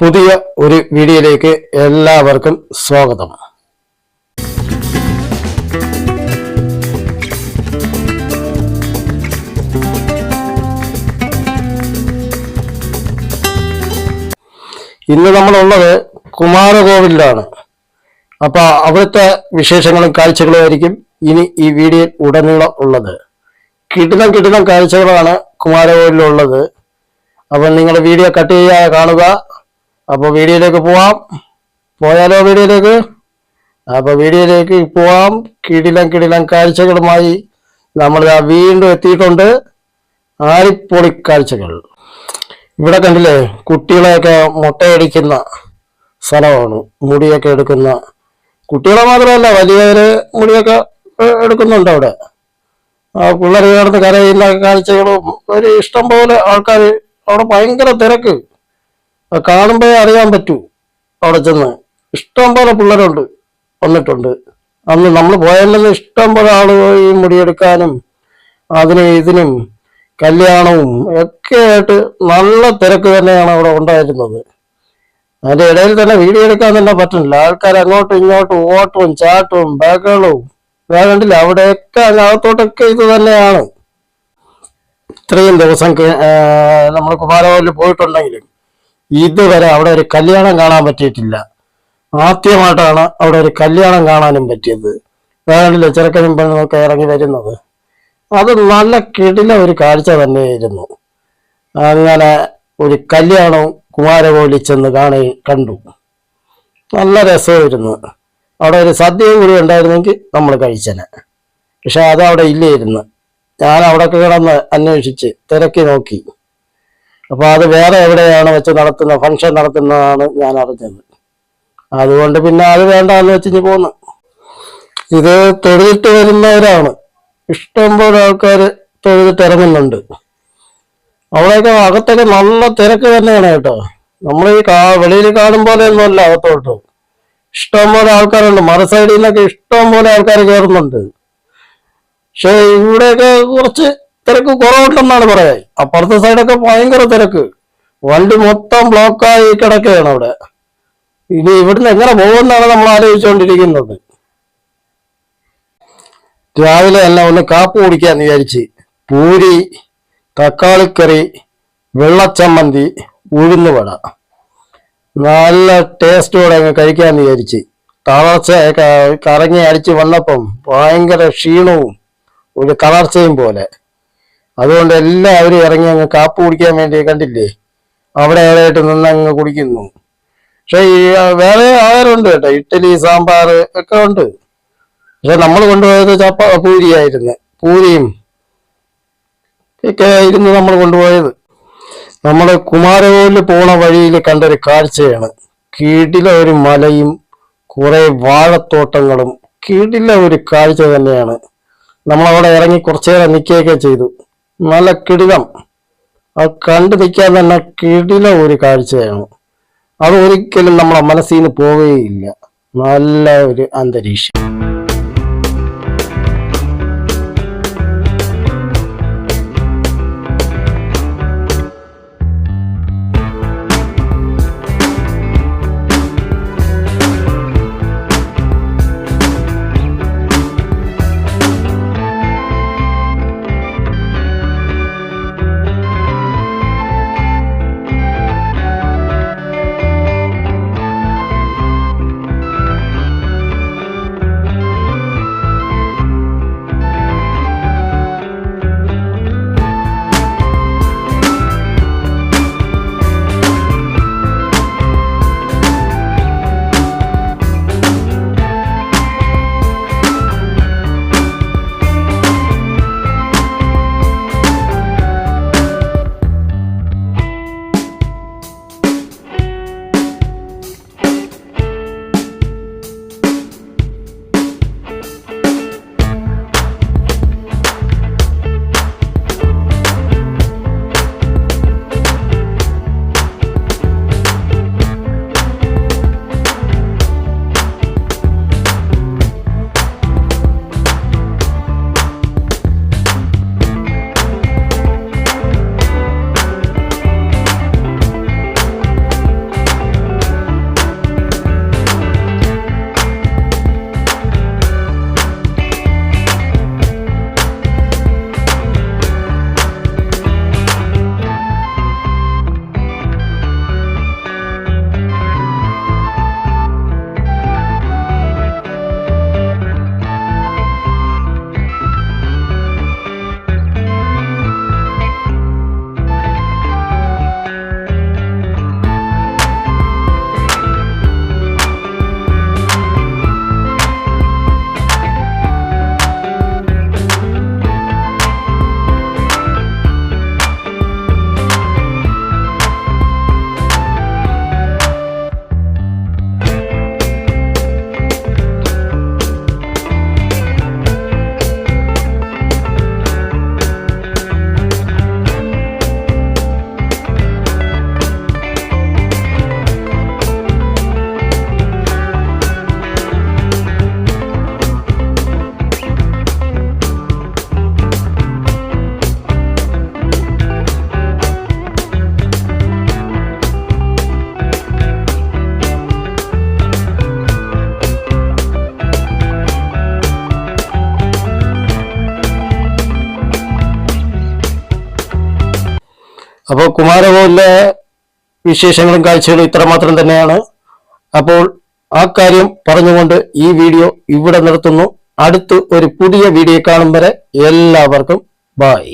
പുതിയ ഒരു വീഡിയോയിലേക്ക് എല്ലാവർക്കും സ്വാഗതം. ഇന്ന് നമ്മളുള്ളത് കുമാരകോവിലാണ്. അപ്പൊ അവിടുത്തെ വിശേഷങ്ങളും കാഴ്ചകളും ആയിരിക്കും ഇനി ഈ വീഡിയോയിൽ ഉടനീളം ഉള്ളത്. കിടിലം കിടിലം കാഴ്ചകളാണ് കുമാരകോവിലുള്ളത് അപ്പൊ നിങ്ങൾ വീഡിയോ കട്ട് ചെയ്യാതെ കാണുക. അപ്പൊ വീഡിയോയിലേക്ക് പോവാം. പോയാലോ വീഡിയോയിലേക്ക്? അപ്പൊ വീഡിയോയിലേക്ക് പോവാം. കിടിലം കിടിലം കാഴ്ചകളുമായി നമ്മൾ വീണ്ടും എത്തിയിട്ടുണ്ട്. ആരിപ്പൊളി കാഴ്ചകൾ. ഇവിടെ കണ്ടില്ലേ? കുട്ടികളെയൊക്കെ മുട്ടയടിക്കുന്ന സ്ഥലമാണ്. മുടിയൊക്കെ എടുക്കുന്ന. കുട്ടികളെ മാത്രമല്ല വലിയവര് മുടിയൊക്കെ എടുക്കുന്നുണ്ട് അവിടെ. ആ പിള്ളേർ കിടന്ന് കരയുന്ന കാഴ്ചകളും ഒരു ഇഷ്ടം പോലെ ആൾക്കാർ അവിടെ ഭയങ്കര തിരക്ക്. കാണുമ്പോഴേ അറിയാൻ പറ്റൂ അവിടെ ചെന്ന്. ഇഷ്ടം പോലെ പിള്ളേരുണ്ട് വന്നിട്ടുണ്ട്. അന്ന് നമ്മൾ പോയല്ലെന്ന് ഇഷ്ടം പോലെ ആളുകൾ ഈ മുടിയെടുക്കാനും അതിനും ഇതിനും കല്യാണവും ഒക്കെ ആയിട്ട് നല്ല തിരക്ക് തന്നെയാണ് അവിടെ ഉണ്ടായിരുന്നത്. അതിന്റെ ഇടയിൽ തന്നെ വീഡിയോ എടുക്കാൻ തന്നെ പറ്റുന്നില്ല. ആൾക്കാർ അങ്ങോട്ടും ഇങ്ങോട്ടും ഓട്ടവും ചാട്ടവും ബഹളവും വേണ്ടില്ല അവിടെയൊക്കെ അകത്തോട്ടൊക്കെ ഇത് തന്നെയാണ്. ഇത്രയും ദിവസം നമ്മൾ കുമാരകോവിൽ പോയിട്ടുണ്ടെങ്കിലും ഇതുവരെ അവിടെ ഒരു കല്യാണം കാണാൻ പറ്റിയിട്ടില്ല. ആദ്യമായിട്ടാണ് അവിടെ ഒരു കല്യാണം കാണാനും പറ്റിയത്. വേണ്ടില്ല ചെറുക്കനും പെണ്ണുമൊക്കെ ഇറങ്ങി വരുന്നത്. അത് നല്ല കിടില ഒരു കാഴ്ച തന്നെയായിരുന്നു. അങ്ങനെ ഒരു കല്യാണം കുമാരകോലി ചെന്ന് കാണി കണ്ടു. നല്ല രസമായിരുന്നു. അവിടെ ഒരു സദ്യയും കൂടി ഉണ്ടായിരുന്നെങ്കിൽ നമ്മൾ കഴിച്ചനെ. പക്ഷെ അത് അവിടെ ഇല്ലായിരുന്നു. ഞാൻ അവിടെ കിടന്ന് അന്വേഷിച്ച് തിരക്കി നോക്കി. അപ്പൊ അത് വേറെ എവിടെയാണ് വെച്ച് നടത്തുന്ന ഫംഗ്ഷൻ നടത്തുന്നതാണ് ഞാൻ അറിഞ്ഞത്. അതുകൊണ്ട് പിന്നെ അത് വേണ്ട എന്ന് വെച്ച് പോന്നു. ഇത് തൊഴുതിട്ട് വരുന്നവരാണ്. ഇഷ്ടംപോലെ ആൾക്കാർ തൊഴുതിട്ട് ഇറങ്ങുന്നുണ്ട്. അവിടെയൊക്കെ അകത്തൊക്കെ നല്ല തിരക്ക് തന്നെയാണ് കേട്ടോ. നമ്മൾ ഈ കാ വെളിയിൽ കാണും പോലെ ഒന്നുമല്ല അകത്തോട്ട്. ഇഷ്ടംപോലെ ആൾക്കാരുണ്ട്. മറ സൈഡിൽ നിന്നൊക്കെ ഇഷ്ടംപോലെ ആൾക്കാർ കയറുന്നുണ്ട് പക്ഷെ ഇവിടെയൊക്കെ കുറച്ച് തിരക്ക് കുറവുണ്ടെന്നാണ് പറയാ. അപ്പുറത്തെ സൈഡൊക്കെ ഭയങ്കര തിരക്ക്. വണ്ടി മൊത്തം ബ്ലോക്കായി കിടക്കുകയാണ് അവിടെ. ഇനി ഇവിടുന്ന് എങ്ങനെ പോകുമെന്നാണ് നമ്മൾ ആലോചിച്ചുകൊണ്ടിരിക്കുന്നത്. രാവിലെ എല്ലാം ഒന്ന് കാപ്പ് കുടിക്കാന്ന് വിചാരിച്ച് പൂരി തക്കാളിക്കറി വെള്ളച്ചമ്മന്തി ഉഴുന്നുവട. നല്ല ടേസ്റ്റോടെ അങ്ങ് കഴിക്കാന്ന് വിചാരിച്ച് തളർച്ച കറങ്ങി അടിച്ച് വന്നപ്പം ഭയങ്കര ക്ഷീണവും ഒരു തളർച്ചയും പോലെ. അതുകൊണ്ട് എല്ലാവരും ഇറങ്ങി അങ്ങ് കാപ്പ് കുടിക്കാൻ വേണ്ടി കണ്ടില്ലേ? അവിടെ ഏതായിട്ട് നിന്ന് അങ്ങ് കുടിക്കുന്നു. പക്ഷെ ഈ വേറെ ആഹാരമുണ്ട് കേട്ടോ. ഇഡ്ഡലി സാമ്പാർ ഒക്കെ ഉണ്ട്. പക്ഷെ നമ്മൾ കൊണ്ടുപോയത് ചപ്പ പൂരിയായിരുന്നു. പൂരിയും ഒക്കെ ആയിരുന്നു നമ്മൾ കൊണ്ടുപോയത്. നമ്മൾ കുമാരകോവിൽ പോണ വഴിയിൽ കണ്ടൊരു കാഴ്ചയാണ്. കീടില ഒരു മലയും കുറെ വാഴത്തോട്ടങ്ങളും. കീടില ഒരു കാഴ്ച തന്നെയാണ്. നമ്മളവിടെ ഇറങ്ങി കുറച്ചേരം നിൽക്കുകയൊക്കെ ചെയ്തു. നല്ല കിടിലം അത് കണ്ടു നിൽക്കാൻ തന്നെ കിടില ഒരു കാഴ്ചയാണ്. അത് ഒരിക്കലും നമ്മളെ മനസ്സിൽ നിന്ന് പോവുകയില്ല. നല്ല ഒരു അന്തരീക്ഷം. അപ്പോൾ കുമാരകോവിലെ വിശേഷങ്ങളും കാഴ്ചകളും ഇത്രമാത്രം തന്നെയാണ്. അപ്പോൾ ആ കാര്യം പറഞ്ഞുകൊണ്ട് ഈ വീഡിയോ ഇവിടെ നിർത്തുന്നു. അടുത്ത് ഒരു പുതിയ വീഡിയോ കാണും വരെ എല്ലാവർക്കും ബൈ.